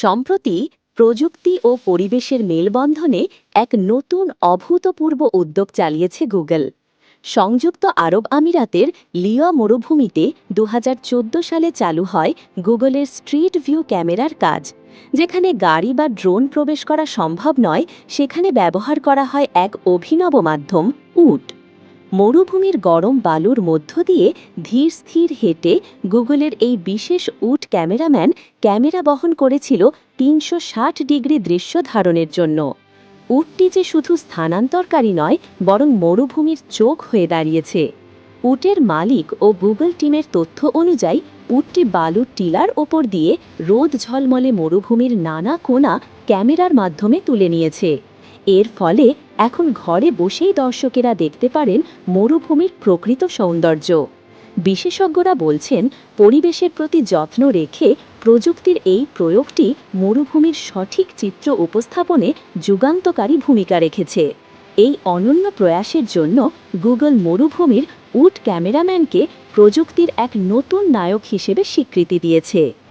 সম্প্রতি প্রযুক্তি ও পরিবেশের মেলবন্ধনে এক নতুন অভূতপূর্ব উদ্যোগ চালিয়েছে গুগল। সংযুক্ত আরব আমিরাতের লিয়া মরুভূমিতে দু হাজার চোদ্দ সালে চালু হয় গুগলের স্ট্রিট ভিউ ক্যামেরার কাজ। যেখানে গাড়ি বা ড্রোন প্রবেশ করা সম্ভব নয়, সেখানে ব্যবহার করা হয় এক অভিনব মাধ্যম, উট। মরুভূমির গরম বালুর মধ্য দিয়ে ধীর স্থির হেঁটে গুগলের এই বিশেষ উট ক্যামেরাম্যান ক্যামেরা বহন করেছিল তিনশো ষাট ডিগ্রি দৃশ্য ধারণের জন্য। উটটি যে শুধু স্থানান্তরকারী নয়, বরং মরুভূমির চোখ হয়ে দাঁড়িয়েছে। উটের মালিক ও গুগল টিমের তথ্য অনুযায়ী, উটটি বালুর টিলার ওপর দিয়ে রোদ ঝলমলে মরুভূমির নানা কোণা ক্যামেরার মাধ্যমে তুলে নিয়েছে। এর ফলে এখন ঘরে বসেই দর্শকেরা দেখতে পারেন মরুভূমির প্রকৃত সৌন্দর্য। বিশেষজ্ঞরা বলছেন, পরিবেশের প্রতি যত্ন রেখে প্রযুক্তির এই প্রয়োগটি মরুভূমির সঠিক চিত্র উপস্থাপনে যুগান্তকারী ভূমিকা রেখেছে। এই অনন্য প্রয়াসের জন্য গুগল মরুভূমির উট ক্যামেরাম্যানকে প্রযুক্তির এক নতুন নায়ক হিসেবে স্বীকৃতি দিয়েছে।